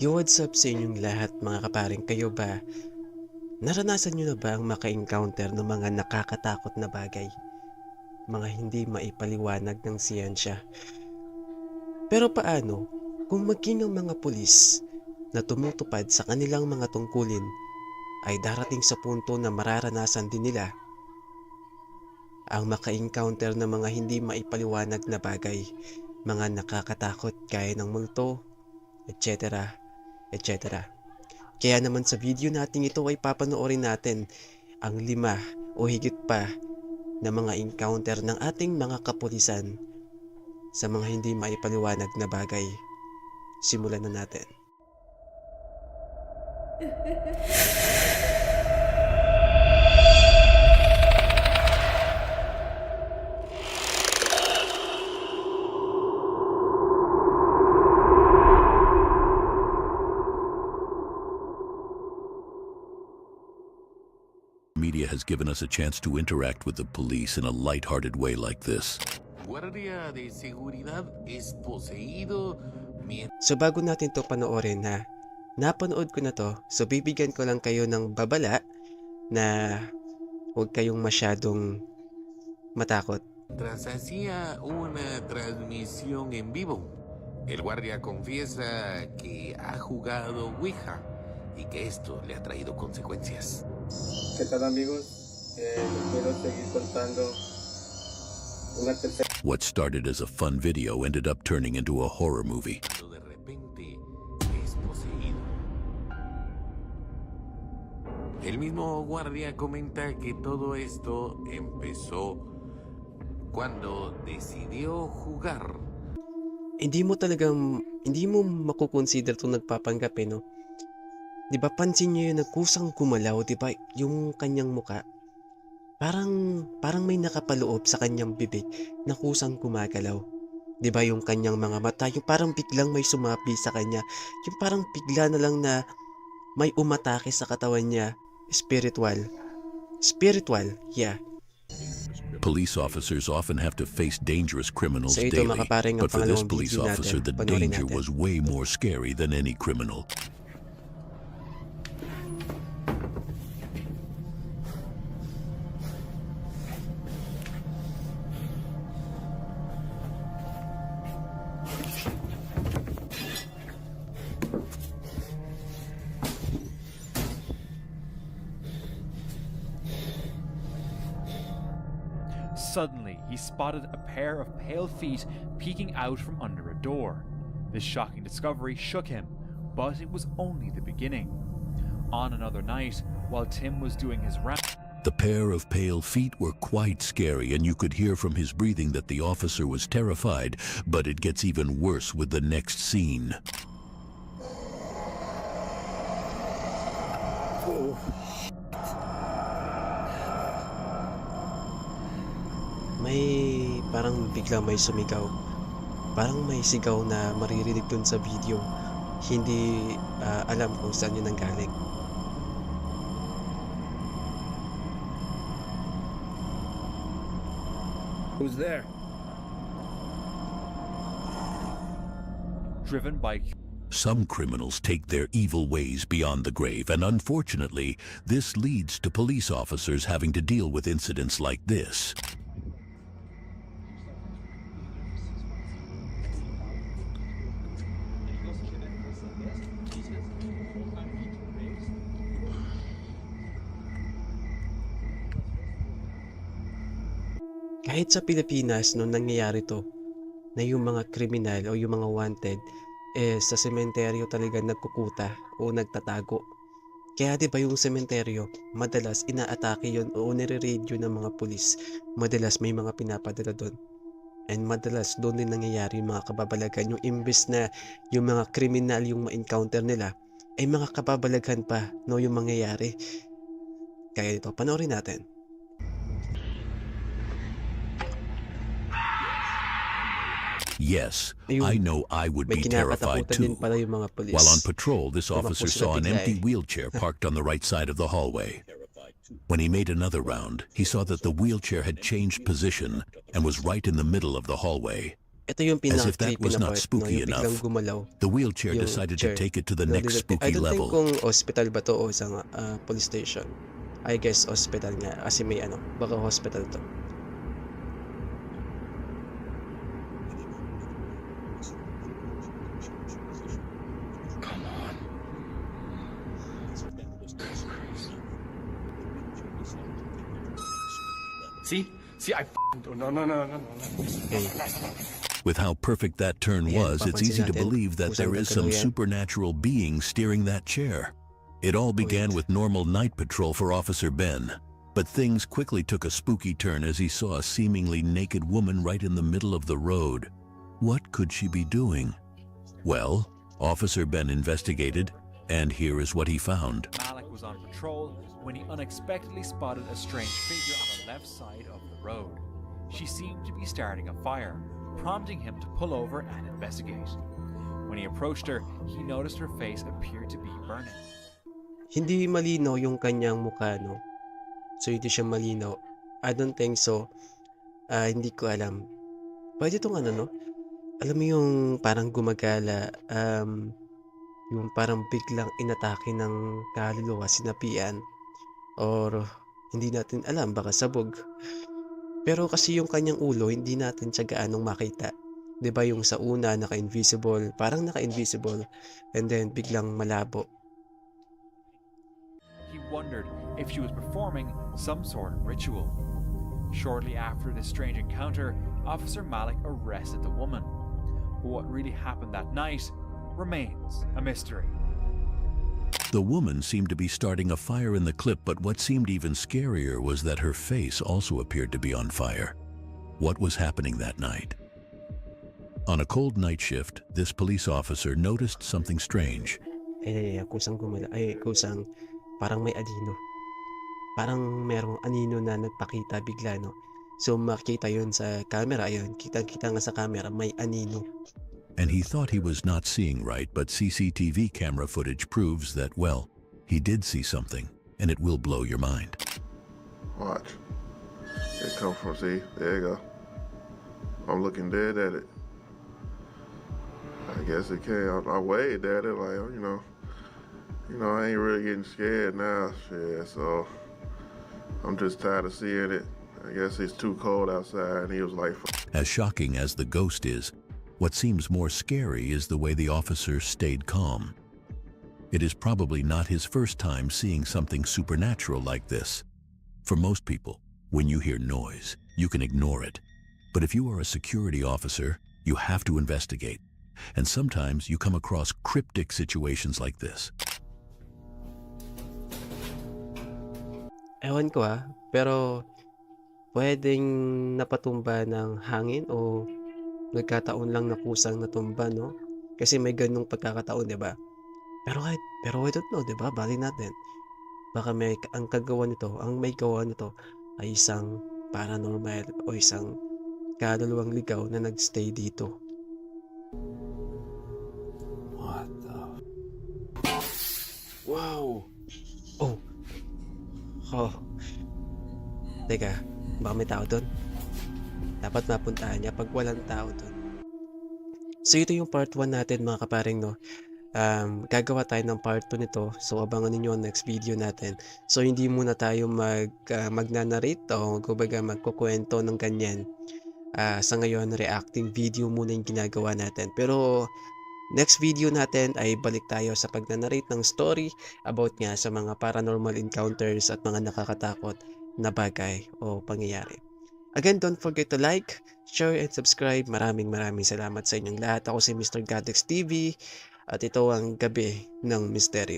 Yo, what's up sa inyong lahat mga kaparing? Kayo ba? Naranasan nyo na ba ang maka-encounter ng mga nakakatakot na bagay? Mga hindi maipaliwanag ng siyensya. Pero paano kung maging ang mga pulis na tumutupad sa kanilang mga tungkulin ay darating sa punto na mararanasan din nila ang maka-encounter ng mga hindi maipaliwanag na bagay, mga nakakatakot gaya ng multo, etc etc. Kaya naman sa video natin ito ay papanoorin natin ang lima o higit pa na mga encounter ng ating mga kapulisan sa mga hindi maipaliwanag na bagay. Simulan na natin. given us a chance to interact with the police in a lighthearted way like this. Guardia de seguridad es poseído mientras So bago natin to panoorin ha, napanood ko na to. So bibigyan ko lang kayo ng babala na huwag kayong masyadong matakot. hacía una transmisión en vivo. El guardia confiesa que ha jugado Ouija y que esto le ha traído consecuencias. ¿Qué tal amigos? Eh, quiero seguir contando una tercera What started as a fun video ended up turning into a horror movie. Cuando de repente es poseído. El mismo guardia comenta que todo esto empezó cuando decidió jugar Hindi mo talagang, hindi mo makukonsider itong nagpapanggap eh no? Di ba pansin niyo yung nagkusang gumalaw, di ba? Yung kanyang muka. Parang, parang may nakapaloob sa kanyang bibig na kusang gumagalaw. Di ba yung kanyang mga mata, yung parang biglang may sumapi sa kanya. Yung parang bigla na lang na may umatake sa katawan niya. Spiritual. Spiritual, yeah. Police officers often have to face dangerous criminals So ito, daily, but for this police officer, the danger natin. was way more scary than any criminal. He spotted a pair of pale feet peeking out from under a door. This shocking discovery shook him, but it was only the beginning. On another night, while Tim was doing his round, The pair of pale feet were quite scary, and you could hear from his breathing that the officer was terrified, but it gets even worse with the next scene. Oh. May parang bigla may sumigaw. Parang may sigaw na maririnig dun sa video. Hindi ah, alam kung saan yun nanggaling. Who's there? driven by Some criminals take their evil ways beyond the grave, and unfortunately, this leads to police officers having to deal with incidents like this. Kahit sa Pilipinas nung nangyayari to, na yung mga kriminal o yung mga wanted, eh sa sementeryo talaga nagkukuta o nagtatago. Kaya di ba yung sementeryo, madalas inaatake yon o nire-raid yun ng mga pulis. Madalas may mga pinapadala doon. And madalas doon din nangyayari yung mga kababalagan. Yung imbes na yung mga kriminal yung ma-encounter nila, ay mga kababalaghan pa no yung mangyayari. Kaya dito, panoorin natin. Yes, I know I would be terrified too. pala yung mga pulis. While on patrol, this officer saw an empty eh. wheelchair parked on the right side of the hallway. When he made another round, he saw that the wheelchair had changed position and was right in the middle of the hallway. As if that was not spooky enough. The wheelchair decided to take it to the next spooky level. kung hospital ba to o isang ah, police station. I guess hospital nga kasi may ano, baka hospital to. See? See, I f***ing do. No, no, no, no, no. no. Okay. With how perfect that turn was, it's easy to believe that there is some supernatural being steering that chair. It all began with normal night patrol for Officer Ben. But things quickly took a spooky turn as he saw a seemingly naked woman right in the middle of the road. What could she be doing? Well, Officer Ben investigated, and here is what he found. Was on patrol when he unexpectedly spotted a strange figure on the left side of the road. She seemed to be starting a fire, prompting him to pull over and investigate. When he approached her, he noticed her face appeared to be burning. Hindi malinaw yung kanyang mukha, no? So, hindi siya malinaw. I don't think so. Ah, hindi ko alam. Pwede itong ano, no? Alam mo yung parang gumagala, um, yung parang biglang inatake ng kaluluwa, sinapian. Or, hindi natin alam, baka sabog. Pero kasi yung kanyang ulo, hindi natin siya gaanong makita. 'Di ba yung sa una, naka-invisible, parang naka-invisible, and then biglang malabo. He wondered if she was performing some sort of ritual. Shortly after this strange encounter, Officer Malik arrested the woman. What really happened that night remains a mystery. The woman seemed to be starting a fire in the clip, but what seemed even scarier was that her face also appeared to be on fire. What was happening that night? On a cold night shift, this police officer noticed something strange. Eh, kusang gumala, ay, kusang parang may anino. Parang merong anino na nagpakita bigla, no? So, makita yun sa camera, ayun, kitang-kita nga sa camera, may anino. And he thought he was not seeing right, but CCTV camera footage proves that, well, he did see something, and it will blow your mind. Watch. It come from see. There you go. I'm looking dead at it. I guess it came. I, I waved at it like oh, you know. You know, I ain't really getting scared now. Shit. So I'm just tired of seeing it. I guess it's too cold outside. And he was like, As shocking as the ghost is, what seems more scary is the way the officer stayed calm. It is probably not his first time seeing something supernatural like this. For most people, when you hear noise, you can ignore it. But if you are a security officer, you have to investigate. And sometimes you come across cryptic situations like this. Ewan ko ah, pero pwedeng napatumba ng hangin o nagkataon lang na kusang natumba, no? Kasi may ganung pagkakataon, di ba? Pero kahit, pero I don't know, di ba? Bali natin. Baka may, ang kagawa nito, ang may gawa nito ay isang paranormal o isang kaluluwang ligaw na nagstay dito. What the... Wow! Oh! Oh. Teka, baka may tao doon. Dapat mapuntahan niya pag walang tao doon. So ito yung part 1 natin mga kaparing no. Um, gagawa tayo ng part 2 nito. So abangan ninyo ang next video natin. So hindi muna tayo mag uh, magnanarrate o kumbaga magkukwento ng ganyan. Ah, sa ngayon reacting video muna yung ginagawa natin. Pero next video natin ay balik tayo sa pagnanarrate ng story about nga sa mga paranormal encounters at mga nakakatakot na bagay o pangyayari. Again, don't forget to like, share, and subscribe. Maraming maraming salamat sa inyong lahat. Ako si Mr. Gadex TV at ito ang Gabi ng Misteryo.